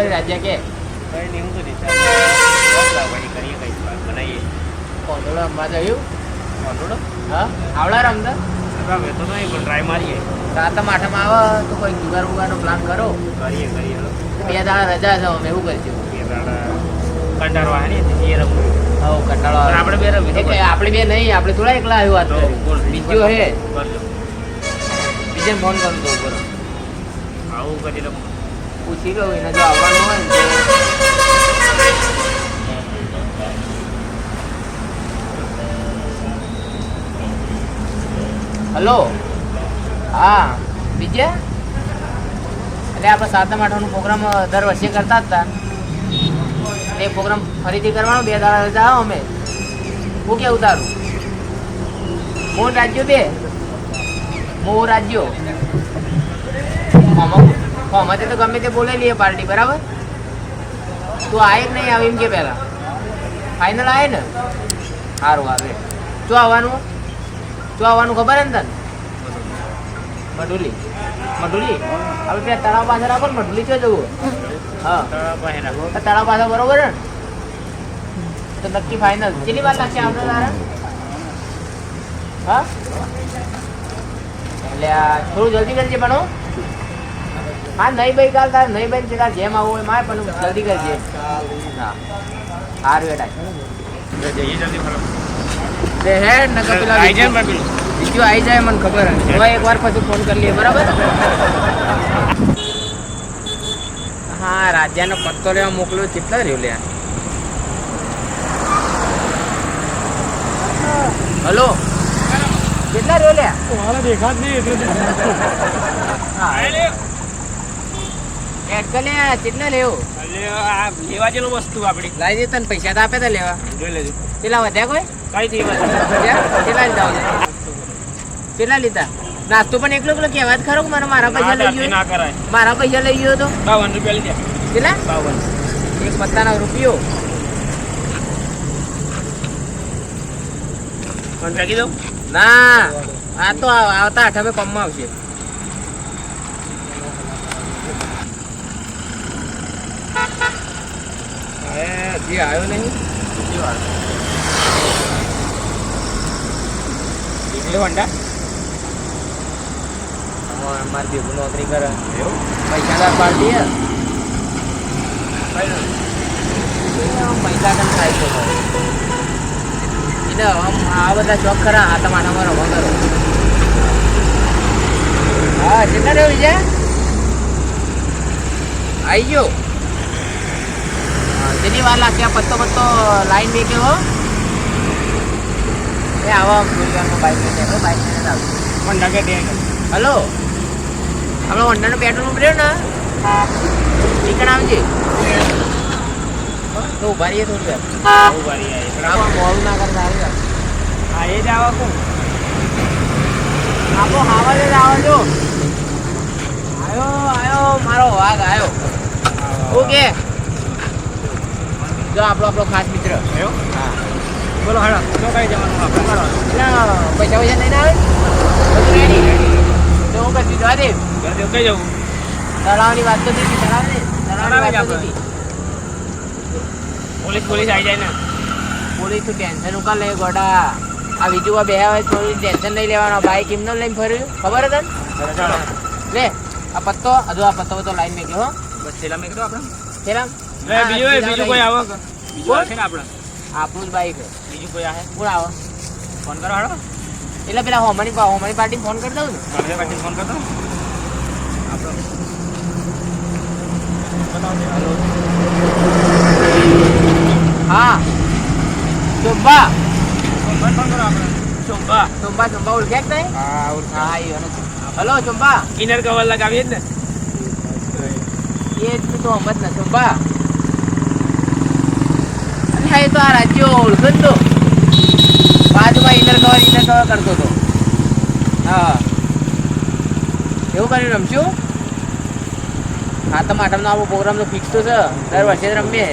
કરી રાજ્યા કે? કઈ નહીં હું તો કરીએ કઈ બનાવીએ. કોંદોળો રમવા જયું? વાંધો હા? આવડા રમતા? રમે તો નહીં પણ ટ્રાય મારીએ. સાતમ આઠમ આવે તો કોઈ જુગાર ઉગારનો પ્લાન કરો? કરીએ કરીએ. બે દાડા રજા છે અમે એવું કરશું. બે દાડા કંટાળો એ રમવું. હવ કંટાળો આપણે બે રમી એટલે આપણે બે નહીં આપણે થોડા એકલા આવ્યું વાત. બીજો હે? બીજે ફોન કરું તો ઉપર. આવું કરી રમવું પૂછી લઉં એને જો આવવાનું હોય ને હલો? હા, બીજે? એટલે આપણે સાતમ આઠમનું પ્રોગ્રામ દર વર્ષે કરતા હતા એ પ્રોગ્રામ ફરીથી કરવાનો, બે દાડા આવો અમે. હું કેવું તારું હું રાજ્યો બે? હું રાજ્યો. અમારે તો ગમે તે બોલેલી લઈએ પાર્ટી, બરાબર? તું આવે કે નહીં આવે એમ કે પહેલાં. ફાઇનલ આવે ને? સારું આવે. શું આવવાનું? શું આવવાનું ખબર ને તને? મઢુલી. મઢુલી? હવે ત્યાં તળાવ પાસે રાખો ને, મઢુલી ક્યાં જવું? હા. તળાવ પાસે બરોબર ને? તો નક્કી ફાઇનલ કેટલી વાર લાગશે આવતા તારા? હા? એટલે થોડું જલ્દી કરજે પણ હો. હા નહીં ભાઈ કાલ તાર નહીં ભાઈ તાર જેમ આવું હોય મારે પણ જલ્દી કરજે હા. સારું બેટા જઈએ જલ્દી ફરો તે હે નકર પેલા આઈ જાય મને પેલું. બીજું આવી જાય મને ખબર હવે એકવાર પછી ફોન કરી લઈએ બરાબર? હા રાજ્યાનો પત્તો લેવા મોકલ્યો કેટલા રહ્યો લે હલો? કેટલા રહ્યો લે દેખાત નહીં એટલે એડ લે કેટલા લેવો લેવા જેવું વસ્તુ આપણી લાવી દે તને પૈસા તો આપે તો લેવા. જોઈ લેજો. કેટલા વધ્યા કોઈ? કઈ થઈ વધ્યા? કેટલા લીધા કેટલા લીધા? નાસ્તો પણ એકલો એકલો કહેવા જ ખરો કે મારા મારા પૈસા લઈ ગયો ના કરાય. મારા પૈસા લઈ ગયો તો? બાવન રૂપિયા લીધા. કેટલા? બાવન. એક પત્તાનો રૂપિયો. દઉં? ના આ તો આવ- આવતા આઠમે માં આવશે. હજી આવ્યો નહીં? એકલો વંડા? મારી ભેગું નોકરી કરે. પૈસાદાર પાર્ટી હે પૈસા કન થાય છે એટલે આમ આ બધા ચોક ખરા આ તમારા અમારો વગર હા કેટલા રહ્યો વિજય? આવી ગયો. કેટલી વાર લાગશે. આ પત્તો પત્તો લાઈન બે કેવો એ આવા ગુલગાનમાં બાઈક લઈને બાઈક લઈને આવું. વંડા કે હલો? આપણો હોન્ડાનો પેટ્રોલ ઉભર્યો ને? નીકળ આવજે. તો ઊભા. રહીએ થોડી વાર મોડું ના કરતા આવી હા એ જ આવા કોણ આપો હાવા જ આવજો આયો આયો મારો વાઘ આવ્યો ઓકે જો આપણો આપણો ખાસ મિત્ર. એવું? હા. બોલો હાડો. તો કઈ જવાનું આપણે. એટલે પૈસા પૈસા લઈને આવે બધું રેડી તો હું કરતી જવા દે. જલ્દી કઈ જવું? તળાવની વાત તો નથી તળાવ ને તળાવની વાત તો દીધી પોલીસ પોલીસ આવી જાય ને. પોલીસ તું ટેન્શન ઉકા લે ગોડા. આ બીજું બે આવે થોડી ટેન્શન નહીં લેવાનો. બાઈક એમનો લઈને ફર્યું. ખબર હતા ચાલો. લે આ પત્તો હજુ આ પત્તો પત્તો લાઈન મેં હો. બસ થેલા મેં કીધું આપણે. ખેલામ લે બીજું બીજું કોઈ આવે? બીજું કોણ? ને આપણે. આપણું જ બાઈક બીજું કોઈ આવે? કોણ આવે. ફોન કરો હાડો એટલે પેલા હોમણી પા પાર્ટી ફોન કરી દઉં ને. ગાંધી પાટીલ ફોન કરતો હા. ચોંબા. ફોન ફોન કરો આપણે. ચોંબા. ચોંબા ચોંબા ઓળખ્યા કે હા હા એ હલો ચોંબા. ઇનર કવર લગાવીએ ને. એ તો હમત ને ચોંબા. એ તો આ રાજ્યો ઓળખતો બાજુમાં ઇનર કવર ઇનર કવર કરતો હતો. હા. એવું કરીને રમશું? તો માટમનો આપણો પ્રોગ્રામ તો ફિક્સ તો છે. દર વર્ષે રમીએ.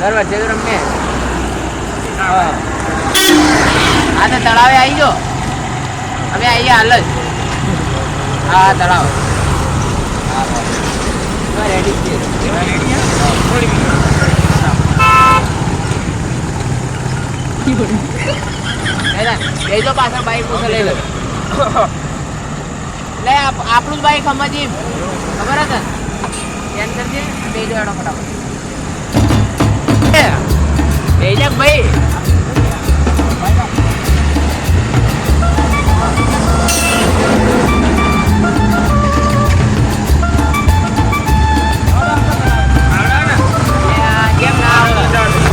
દર વર્ષે જ રમીએ. હા. હા, તો તળાવે આવી જો. અમે આવીએ હાલ જ. હા, તળાવ. હા રેડી છે. રેડી થોડી લઈ જાઓ પાછળ બાઈક પૂછે લઈ લો લે આપ- આપણું જ બાઈક સમજી ખબર હતા ધ્યાન કરજે બે જો એનો ફટાફટ બે જા ભાઈ લે, કેમ ના આવે?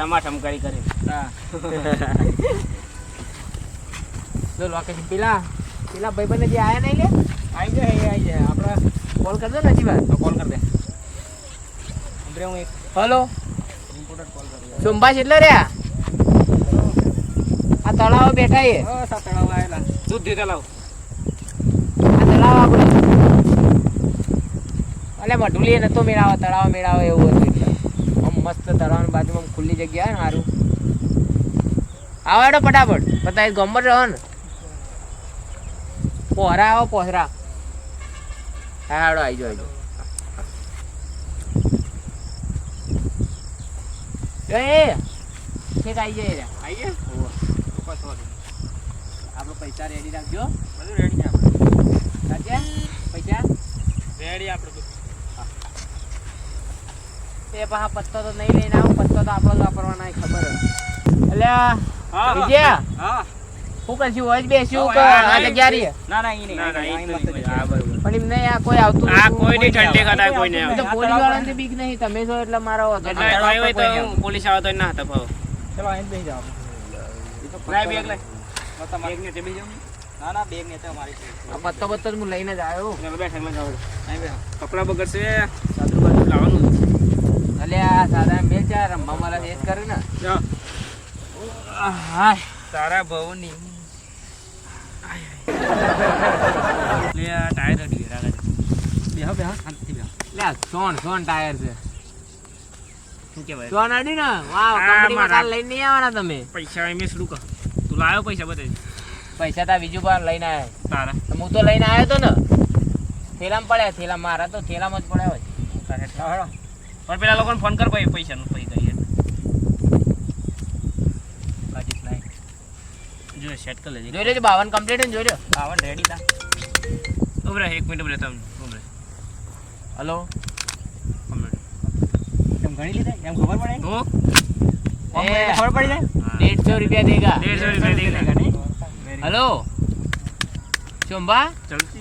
આ ઠમાઠમ કરી જો લોકેશન પેલા પેલા ભાઈબંધ જે આયા નહીં લે? આવી જાય આવી જાય આપણે કોલ કરજો ને હજી કોલ કરી દે. અંદરે હું એક હલો? ઇમ્પોર્ટન્ટ કોલ કરી સુંભાષ એટલે રહ્યા? આ તળાવ બેઠા એ તળાવ આવેલા. દૂધ દે તળાવ આ તળાવ આપણે અલે મઢુલી નતો મેળાવો તળાવ મેળાવો એવું હતું. મસ્ત તળાવની બાજુમાં ખુલ્લી જગ્યા ને સારું આવાડો ફટાફટ. પતાવી ગમત રહો ને. પોહરા આવો પોહરા. હા હેડો જાઓ એ ઠીક જાય. આપણો પૈસા રેડી રાખજો. બધું રેડી આપણે. પૈસા? રેડી આપણે એ પાછા પત્તો તો નહીં લઈને આવું પત્તો તો આપણો વાપરવાના ખબર એટલે હા વિજય હા. શું કરશું હોય બેસ્યું કે આ જગ્યા રહી ના ના ઈ નહીં ના, તો. પણ એમને આ કોઈ આવતું આ કોઈ ની ઠંડી ઠંડે કોઈ નહીં તો. પોલીસ વાળાને બીક નહીં તમે છો એટલે મારો હતો. હોય તો પોલીસ આવે તો ના ભાવ ચલો અહીં બેસી તો લાય બેગ લાય. તો તમારે- બેગ ને તે બીજું ના ના બેગ ને તો મારી છે. આવે. પત્તો હું લઈને જ આવ્યો. બેઠા બેસો. કપડા બગડશે. સાદું બાજુ લાવવાનું. એટલે આ સાદા ચાર રમવા મારા એ જ કર્યું ને? હા. તારા ભવની લે આ ટાયર અડી ગયા બેહો બેહો શાંતિથી બેહો. લે સોન સોન ટાયર છે. શું કહેવાય? સોન અડી ને? વાવ કંપનીમાં કાલ લઈને નહીં આવવાના તમે? પૈસા એમ શું કર તું લાવ્યો પૈસા બતાવી પૈસા તા બીજું પણ લઈને આવ્યા તારા. હું તો લઈને આવ્યો તો ને. થેલામાં પડ્યા થેલા મારા તો થેલામાં જ પડ્યા હોય. પણ પેલા લોકોને ફોન કર ભાઈ પૈસાનું પૈ ગઈ જો સેટ કરી લેજો. જોઈ લેજો બાવન કમ્પ્લીટ જોઈ લો બાવન રેડી તા. ઉભરે એક મિનિટ ઉભરે તમે ઉભરે. હલો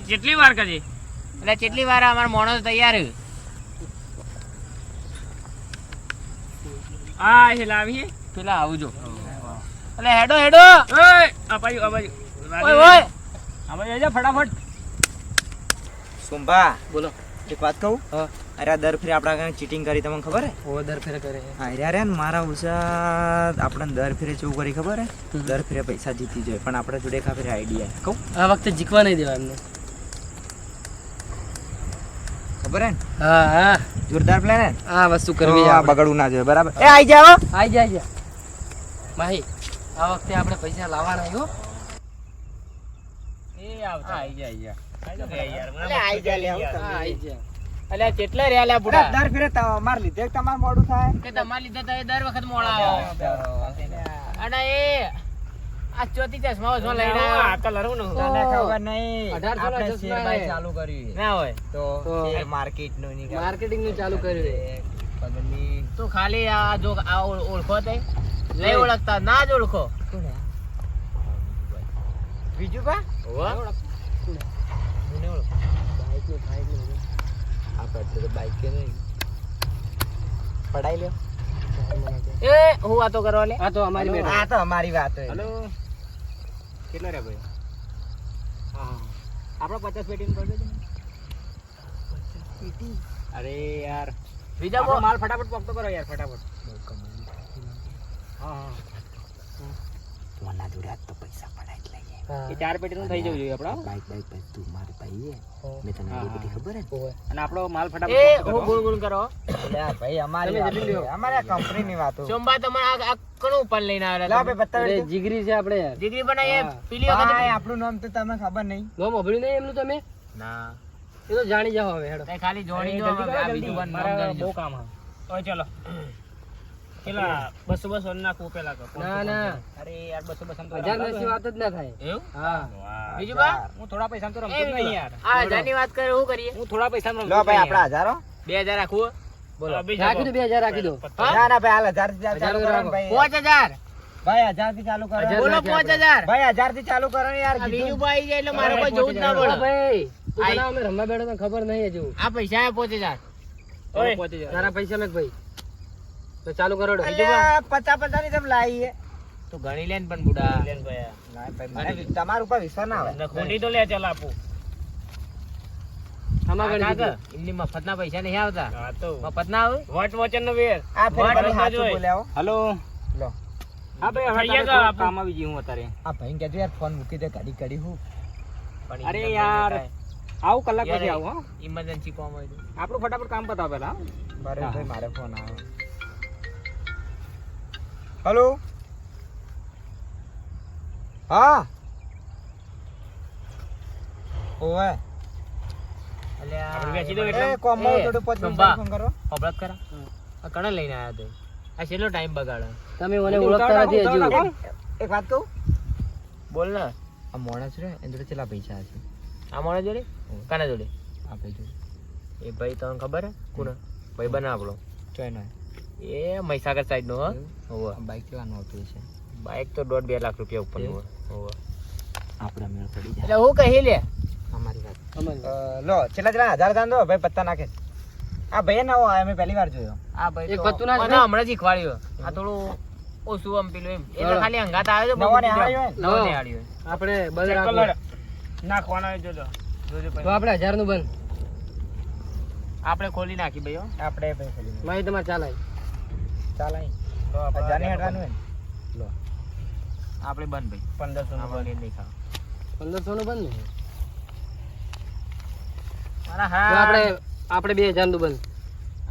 કેટલી વાર કરી? એટલે કેટલી વાર અમારો મોણો તૈયાર આ લાવી પેલા આવજો. અલે હેડો હેડો. ઓય આ બાજુ આ બાજુ. ઓય ઓય. આમાં જઈ જા ફટાફટ. સુંભા બોલો. એક વાત કહું? હા. અરે દર ફેરે આપણા કાંઈ ચીટિંગ કરી તમને ખબર હે? ઓ દર ફેર કરે. હા અરે ને મારા ઉષા આપણે દર ફેરે કેવું કરી ખબર હે? દર ફેરે પૈસા જીતી જાય પણ આપણે જોડે ફેરે આઈડિયા કહું? આ વખતે જીકવા નહીં દેવા એમને. ખબર હે હા હા. જોરદાર પ્લાન હે આ વસ્તુ કરવી આ બગડવું ના જોઈએ બરાબર. એ આઈ જાવ આઈ જા આઈ જા. માહી આ વખતે આપણે પૈસા લાવવાના હો. એ આવતા. આઈ જા આઈ જા. આઈ જા લે આઈ જા અલ્યા કેટલા રહ્યા લ્યા બુડા દર ફેરે તમાર લીધે તમાર મોડું થાય. કે તમારા લીધે તો દર વખત મોડા આવે. અને એ આ ચોથી ચશ્મા વચમાં લઈને આવ્યો. આ કલર હું તને ખબર નહીં. અઢારસો ના ચશ્મા ચાલુ કર્યું ના હોય. તો તો શેર માર્કેટનું નીકળ. માર્કેટિંગનું ચાલુ કર્યું પગની તો ખાલી આ જો આ ઓળખો તે. નહીં ઓળખતા ના જ ઓળખો. બીજું કા આપણે તો બાઈક કે નહીં. પડાઈ લ્યો. એ હું વાતો કરવા લે. આ તો અમારી આ તો અમારી વાત હોય. હેલો. કેટલા રહ્યા ભાઈ? હા આપણે પચાસ પેટી કરી દેજો ને. અરે યાર. બીજા બહુ માલ ફટાફટ પકતો કરો યાર ફટાફટ. હા હા. જોડે આજ તો પૈસા પડાય. એ ચાર પેટીનું થઈ જવું જોઈએ આપણો બાઈક બાઈક બાઈક તું મારો ભાઈ મેં તને હા, બધી ખબર હે અને આપણો માલ ફટાફટ એ. ગુણ ગુણ કરો. અલ્યા ભાઈ અમારી. અમારે કંપનીની વાતો. સોમવાર આ આ કણું ઉપર લઈને લા ભાઈ બતાવી જીગરી છે આપણે યાર. દીકરી પણ એ પીલી વખત આપણું નામ તો તમને ખબર નહીં. નામ અભળ્યું નહીં એમનું તમે? ના. એ તો જાણી જાઓ હવે હેડો. ખાલી જોડી દો આ બીજું બહુ કામ હા ચલો. પેલા બસો બસો નાખવું પેલા ના ના. અરે યાર બસો બસો હજાર વાત જ ના થાય. એવું? હા. બીજું બા? હું થોડા પૈસા તો રમતો નહીં યાર. આ હજારની વાત કરે શું કરીએ? હું થોડા પૈસા લો ભાઈ આપણા હજારો. બે હજાર રાખવું બોલો. રાખી દો બે હજાર રાખી દો. ના ના ભાઈ હાલ હજારથી ચાલુ કરો ભાઈ. પાંચ હજાર. ભાઈ હજારથી ચાલુ કરો. બોલો પાંચ હજાર. ભાઈ હજારથી ચાલુ કરો યાર બીજું. ભાઈ જાય એટલે મારે કોઈ જોવું જ ના પડે. ભાઈ. અમે રમવા બેઠો તો ખબર નહીં હજુ. આ પૈસા પાંચ હજાર. તારા પૈસા મેં ભાઈ. તો ચાલુ કરો પચા પચાસની તમે લાવી. તું ગણી લે પણ બુડા. ના ભાઈ, તમારા ઉપર વિશ્વાસ ના આવે ખોટી તો લે ચાલ આપું. મફતના પૈસા નહીં આવતા? મફત ના આવે વટ વચન નો વેર. આ ફેર વાત ભાઈ ના સાચું જોઈ. બોલ્યા હો. હલો. લો. હા ભાઈ હવે થઈ તારે ગયા થોડું કામ આવી ગયું અત્યારે. આ ભાઈ કહેજો યાર ફોન મૂકી દે કડી કડી હું. પણ અરે યાર. આવું કલાક પછી આવું હા. ઇમરજન્સી કોમ હોય આપણું ફટાફટ કામ પતાવ પેલા બરાબર મારે ફોન આવ્યો હોભળત હા? ઓવે. કણે લઈને આયા તો? આ છેલ્લો ટાઈમ બગાડે. તમે મને ઓળખતા નથી હજુ. એક વાત કહું? બોલ ને. આ માણસ રે એની જોડે કેટલા પૈસા આ માણસ જોડે? કાના જોડે? જોડે. એ ભાઈ તમને ખબર હે? કોણ ભાઈ બના આપણો ચોય નો. એ મહીસાગર સાઈડ નો હોવે. બાઈક કેવાનું આવતું છે. બાઈક તો દોઢ બે લાખ રૂપિયા ઉપર હોવે. આપણે મેળ પડી જાય. એટલે હું કહી લે? અમારી વાત. લો છેલ્લા છેલ્લા હજાર દાન દો ભાઈ પત્તા નાખે. આ ભાઈ નવો હોય અમે પહેલી વાર જોયો. આ ભાઈ એક પત્તું ના હમણાં જ ખવાડ્યો આ થોડું ઓછું આમ પેલું એમ. એટલે બરાબર. ખાલી હંગાત આવે છે નવો ને ને? નવો. ને આવ્યો આપણે બંધ રાખો નાખવાના જોજો તો આપણે હજારનું બંધ. આપણે ખોલી નાખી ભાઈ હો. આપણે ભાઈ ખાલી માહિતી તમારે ચાલે. ચાલ અહીં હજાર હટાનું લો. આપણે બંધ ભાઈ. પંદરસો આપણે નહીં ખાવ પંદરસો નું બંધ હા. આપણે આપણે બે હજારનું બંધ.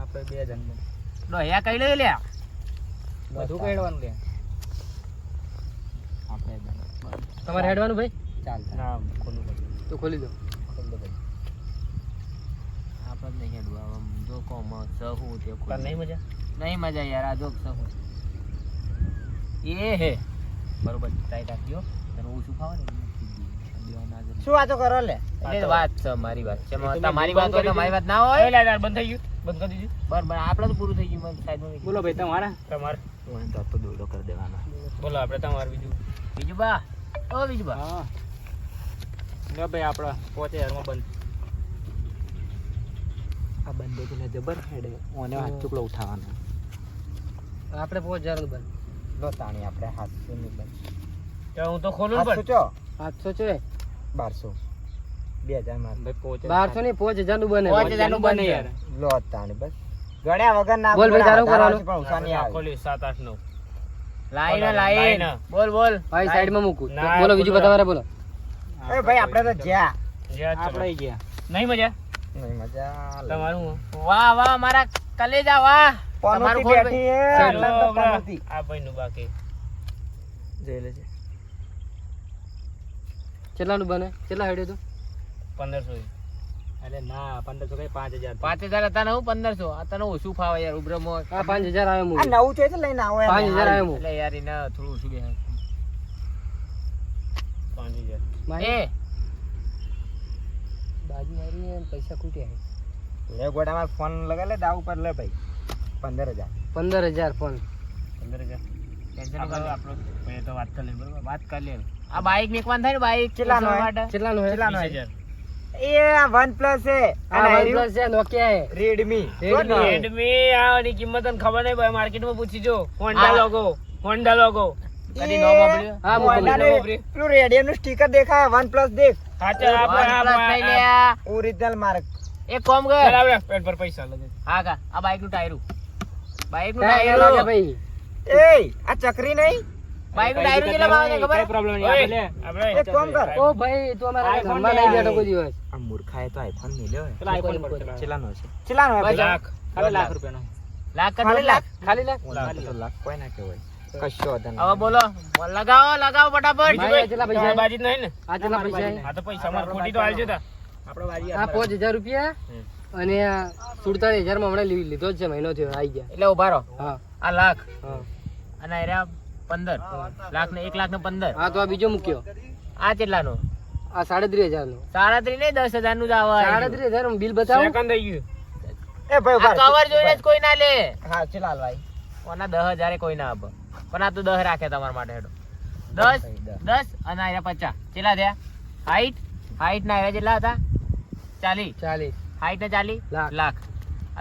આપણે બે જણ ને. ડોહ્યા કઈ લે લ્યા. બધું કઈડવાનું લે આપણે તમારે હેડવાનું ભાઈ? ચાલ ના ખોલું. તો ખોલી દો. ખોલી દો ભાઈ. આપણે જ નહીં હેડવા આમ જો કોમ સહુ તે ખોલી. નહીં મજા? નહીં મજા યાર આ જોક સહુ એ હે. બરોબર ટાઈટ રાખજો. તને ઓછું ખાવા ને? એટલે. શું વાતો કરો લે? એટલે વાત છે મારી વાત છે. તમારી વાત હોય તો મારી વાત ના હોય? બંધ થઈ ગયું. બંધ કરી દીધું. બરાબર આપણે તો પૂરું થઈ ગયું મને સાઈડમાં બોલો ભાઈ તમારા? તમારે. હું તો દોડો કરી દેવાનો. બોલો આપણે તમારે બીજું. બીજું બા ઓ બીજું બા હા. લે ભાઈ આપણા પોચે હજારમાં બંધ. આ તો જબર હેડે. ઓને હાથ ચૂકલો ઉઠાવવાનો. આપણે પોચ હજારનું બંધ. લો તાણી આપણે હાથસો ની બંધ. હું તો ખોલું પણ ચો? સાતસો છે. બારસો. બે હજારમાં બારસો ની પોચ હજારનું બને પોચ હજારનું બને યાર. લો તાણી બસ. ગણ્યા વગર ના બોલ ભાઈ, તારું કરવાનું. પણ નહીં આવે. સાત આઠ નવ. Line line. લાઈન. બોલ બોલ. ભાઈ સાઈડમાં મૂકું. બોલો બીજું બોલો. તમારે બોલો. એ ભાઈ આપણે તો જ્યાં. આપણે ગયા નહીં મજા? નહીં મજા. તમારું વાહ વાહ મારા કલેજા વાહ. પનોતી બેઠી હે, આટલા તો પનોતી. આ ભાઈ નું બાકી. જઈ લેજે. કેટલા નું બને? કેટલા હેડ્યો તું? પંદરસો અરે ના 1500 કઈ પાંચ હજાર પાંચ હજાર હતા ને હું પંદરસો. આ તને ઓછું ફાવે યાર ઉભરમો આ પાંચ હજાર આવે આ નવું છે એટલે લઈને આવો યાર પાંચ હજાર મુ એટલે યાર એને થોડું ઓછું બે. પાંચ હજાર. એ. બાજુ મારી પૈસા ખૂટ્યા લે ગોડામાં ફોન લગાવી લે દાવ ઉપર લે ભાઈ. પંદર હજાર પંદર હજાર ફોન પંદર હજાર ટેન્શન આપણે તો વાત કરી બરોબર? વાત કરી લે આ બાઈક મેકવાનું થાય ને? બાઈક કેટલાનો હે? માટે? કેટલા નું કેટલાનો હે હે? એ વન પ્લસ છે. આ OnePlus છે નોકિયા હે રેડમી રેડમી આની કિંમત તને ખબર નહીં ભાઈ. માર્કેટમાં પૂછી જો. હોન્ડા લોગો હોન્ડા લોગો કદી નો વાપર્યું? હા મૂકો પેલું રેડિયમનું સ્ટીકર દેખાય. વન પ્લસ દેખ સાચા આપણે. ઓરિજિનલ માર્ક એક કોમ ગયો કર પેટ પર પૈસા લગે હા કા. આ બાઈકનું ટાયરું બાઈકનું ટાયર લાગે ભાઈ. એ આ ચકરી નહીં? બાઈકનું ટાયર કેટલા ભાવે છે ખબર? પ્રોબ્લેમ નહીં. આપણે આપણે એક કામ કર. ઓ ભાઈ તું અમારા ઘરમાં નહીં બેઠો કોઈ દિવસ. આ મૂર્ખાએ તો આઈફોન મેલ્યો હે પેલા આઈફોન પર ચેલાનો છે. ચેલાનો હે ભાઈ? લાખ ખાલી લાખ રૂપિયાનો. લાખ ખાલી લાખ? ખાલી લાખ? લાખ. કોઈ ના કહેવાય. કશો વાંધો હવે બોલો. લગાવો લગાવો ફટાફટ. ભાઈ પૈસા બાજી નહીં ને? આ કેટલા પૈસા આ તો પૈસા માર ખોટી તો આલજો તા. આપણે બાજી આ પાંચ હજાર રૂપિયા. અને આ સુડતાલીસ હજારમાં હમણાં લીધો જ છે મહિનો થયો આવી ગયા. એટલે ઊભા રહો. હા. આ લાખ. અને રહ્યા પંદર. લાખ ને એક લાખ ને પંદર. હા તો આ બીજો મૂક્યો. આ કેટલાનો? આ સાડત્રીસ હજાર નો સાડત્રીસ નહીં દસ હજારનું જ આવે સાડત્રીસ હજાર બિલ બતાવો? સેકન્ડ થઈ ગયું. એ ભાઈ આ કવર જોઈને જ કોઈ ના લે. હા ચલાલ ભાઈ. ઓના દસ હજારે કોઈ ના આપે. પણ આ તો દસ રાખે તમારા માટે હેડો. દસ દસ. અને આયા પચાસ. કેટલા થયા? હાઈટ હાઈટ ના આવ્યા કેટલા હતા? ચાલીસ. ચાલીસ. હાઈટ ને ચાલી? લાખ.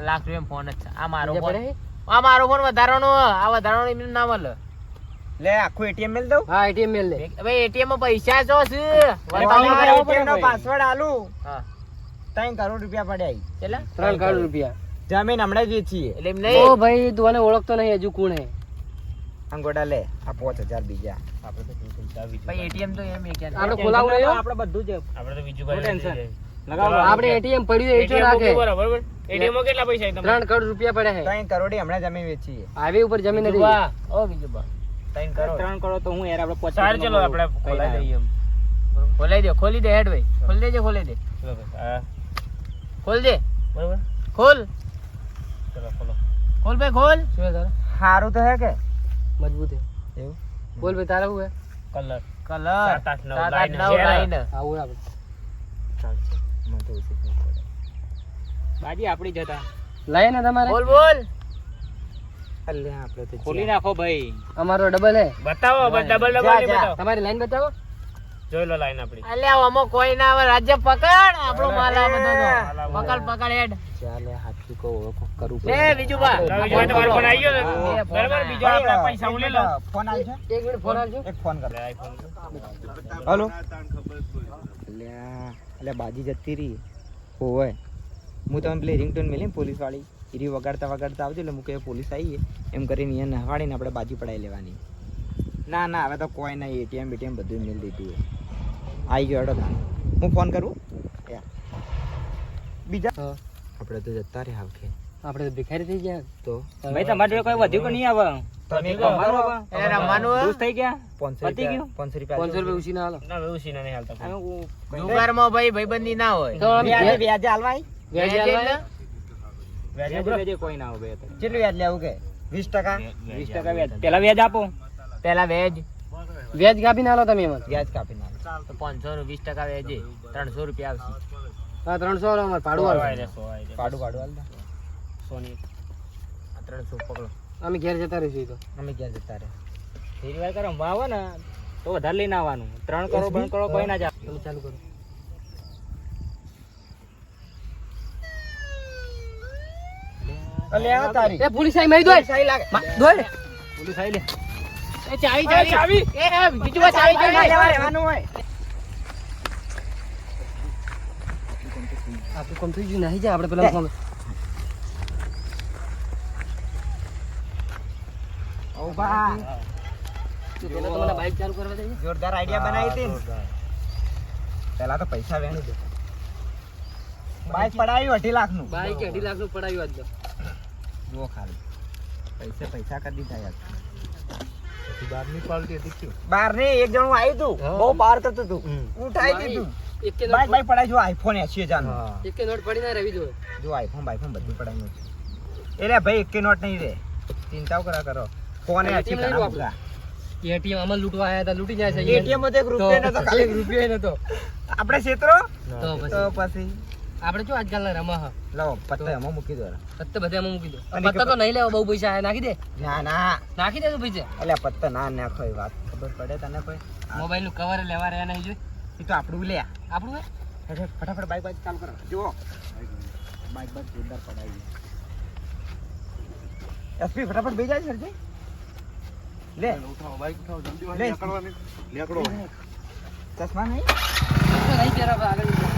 લાખ. રૂપિયા ફોન જ છે. આ મારો ફોન આ મારો ફોન વધારાનો આ વધારાનો એમને ના મળે લે આખું એટીએમ મેલ દઉં? હા એટીએમ મેલ દે. હવે એટીએમમાં પૈસા જો છે. એટીએમ નો પાસવર્ડ આલું. હા. ત્રણ કરોડ રૂપિયા પડ્યા. કેટલા? ત્રણ કરોડ રૂપિયા. જમીન હમણાં જ વેચીએ. એટલે એમ ઓ નહીં ભાઈ તું આને ઓળખતો નહીં હજુ કોણ. હે અંગોડા લે. આ પાંચ હજાર બીજા. ભાઈ એટીએમ તો એમ આપણે ખોલાવું આપણે બધું જ આપણે તો બીજું કઈ ટેન્શન. લગાવો આપણે એટીએમ પડ્યું એ તો નાખે બરાબર? એટીએમમાં કેટલા પૈસા તમારે ત્રણ કરોડ રૂપિયા પડ્યા હે ત્રણ કરોડ હમણાં જમીન વેચી હાઈવે ઉપર જમીન નથી. વાહ ઓ બીજું બા. 3 કરોડ. 3 કરોડ તો હું યાર આપણે પોચા સાર ચલો આપણે ખોલાઈ દઈએ ખોલાઈ દે ખોલી દે હેડ ભાઈ. ખોલી દેજે ખોલી દે. ખોલ દે. બરાબર? ખોલ. ચલો ખોલો. ખોલ ભાઈ ખોલ. શું હે તારે? સારું તો હે કે? મજબૂત હે એવું? બોલ ભાઈ તારે હે કલર. કલર. સાત આઠ નવ સાત આઠ લાઈન નવ છે. લાઈન. આવું આપણે ચાલશે મને તો ઓછી ખબર પડે. બાજી આપણી જતા લઈ ને તમારે? બોલ બોલ. અલ્યા આપણે તો ખોલી નાખો ભાઈ. અમારો ડબલ હે. બતાવો ડબલ ડબલ બતાવો. તમારી લાઈન બતાવો. જોઈ લો લાઈન આપણી. અલ્યા આમાં કોઈ ના આવે રાજ્ય પકડ. આપણો માલ આ બધો પકડ પકડ હેડ. ચાલે હાથી કો ઓળખો કરું એ બીજું બા. બીજો તો મારો ફોન આવી ગયો બરાબર બીજો આપણા પૈસા હું લઈ લઉં. ફોન આવજો. એક મિનિટ ફોન આવજો. એક ફોન કર. IPhone hello. અલ્યા. અલ્યા બાજી જતી રહી. હોય હું તમે પેલી રિંગટોન મેલી પોલીસ વાળી ઈરી વગાડતા વગાડતા આવજો એટલે મૂકે પોલીસ આવી એમ કરીને અહીંયા નહાડીને આપણે બાજી પડાવી લેવાની. ના ના હવે તો કોઈ નહીં એટીએમ બીટીએમ બધું મેળ દીધું આવી ગયો અડો હું ફોન કરું? બીજા? આપણે તો જતા રહ્યા આવખે. આપણે તો ભિખારી થઈ ગયા. તો? ભાઈ તમારે કોઈ વધ્યું નહીં આવે? તમે વધ્યું કે કમાવો. અમારું આવે? એ રમવાનું હે? થઈ ગયા? પાંચસો પતી રૂપિયા. ગયું? પાંચસો રૂપિયા પાંચસો રૂપિયા ઉછી હાલો. ના હવે ઉસીના નહીં હાલતા અમે હું- ભાઈ ભાઈબંધી ના હોય. તો આમ વ્યાજે વ્યાજ- વ્યાજે હાલવા આઈ? વ્યાજ વ્યાજ આલવા એટલે? વ્યાજે વ્યાજે કોઈ ના આવે કેટલું વ્યાજ લેવું કે? વીસ ટકા? વીસ ટકા વ્યાજ. વ્યાજ આપો. પેલા વેજ વ્યાજ કાપી નાલો તમે એમાં. વ્યાજ કાપી નાલો. તો પાંચસો નું વીસ ટકા વેજે ત્રણસો રૂપિયા આવશે. હા ત્રણસો હાલો અમારે ભાડું પાડું હાલ સોની. આ ત્રણસો પકડો. અમે ઘેર જતા રહીશું તો. અમે ઘેર જતા રહે? ફેરી વાર કરો વાવો ને તો વધારે લઈને આવવાનું. ત્રણ કરો ત્રણ કરો કોઈ ના જાય. તમે ચાલુ કરો. તારી. એ પોલીસ આવી મારી દોય. દોય. પોલીસ આવી લે. એ ચાવી ચાવી. એ બીજું બા ચાવી ચાવી રહેવાનું હોય. આપણું કામ નહીં જાય આપણે પેલા બાઇક ચાલુ કરવા દઈએ જોરદાર આઈડિયા બનાવી હતી ને. પેલા તો પૈસા વેણી દે. બાઈક પડાવી અઢી લાખનું બાઇક અઢી લાખનું પડાવ્યું આજ તો. જુઓ ખાલી. પૈસે પૈસા કરી દીધા યાર. બાર ને એક જણું આવ્યું તું. બહુ પાર કરતું હતું ઉઠાઈ દીધું. એક બાઈક બાઈક જો આઈફોનનું નોટ પડી ના રહેવી જોઈએ. જો આઈફોન બાઈફોન બધું એ રે ભાઈ એકે નોટ નહીં રે. ચિંતાઓ કરા કરો. ફોને એટીએમ લઈ લો આપણે. એટીએમ આમાં લૂંટવા આયા હતા લૂંટી જાય છે એટીએમમાં તો એક રૂપિયો નતો ખાલી રૂપિયો નતો. આપણે ક્ષેત્રો તો પછી. આપણે જો આજકાલના રમા હા. લાવો પત્તા એમાં મૂકી દો પત્તા બધા એમાં મૂકી દો. પત્તા તો નહીં લેવા બહુ પૈસા આયા નાખી દે. ના ના. નાખી દે તો પૈસા. એટલે પત્તા ના નાખો એ વાત. ખબર પડે તને કોઈ? મોબાઈલનું કવર લેવા રહ્યા નહીં જોઈ? એ તો આપણું લે. આપણું હે? ફટાફટ ફટાફટ બાઈક બાઈક ચાલુ કરો. જુઓ. બાઈક બાઈક જોરદાર પડાવી એસપી ફટાફટ બેસી જાય સરજી. લે. લે. ચશ્મા નહીં? તો નહીં પહેરાવે આગળ.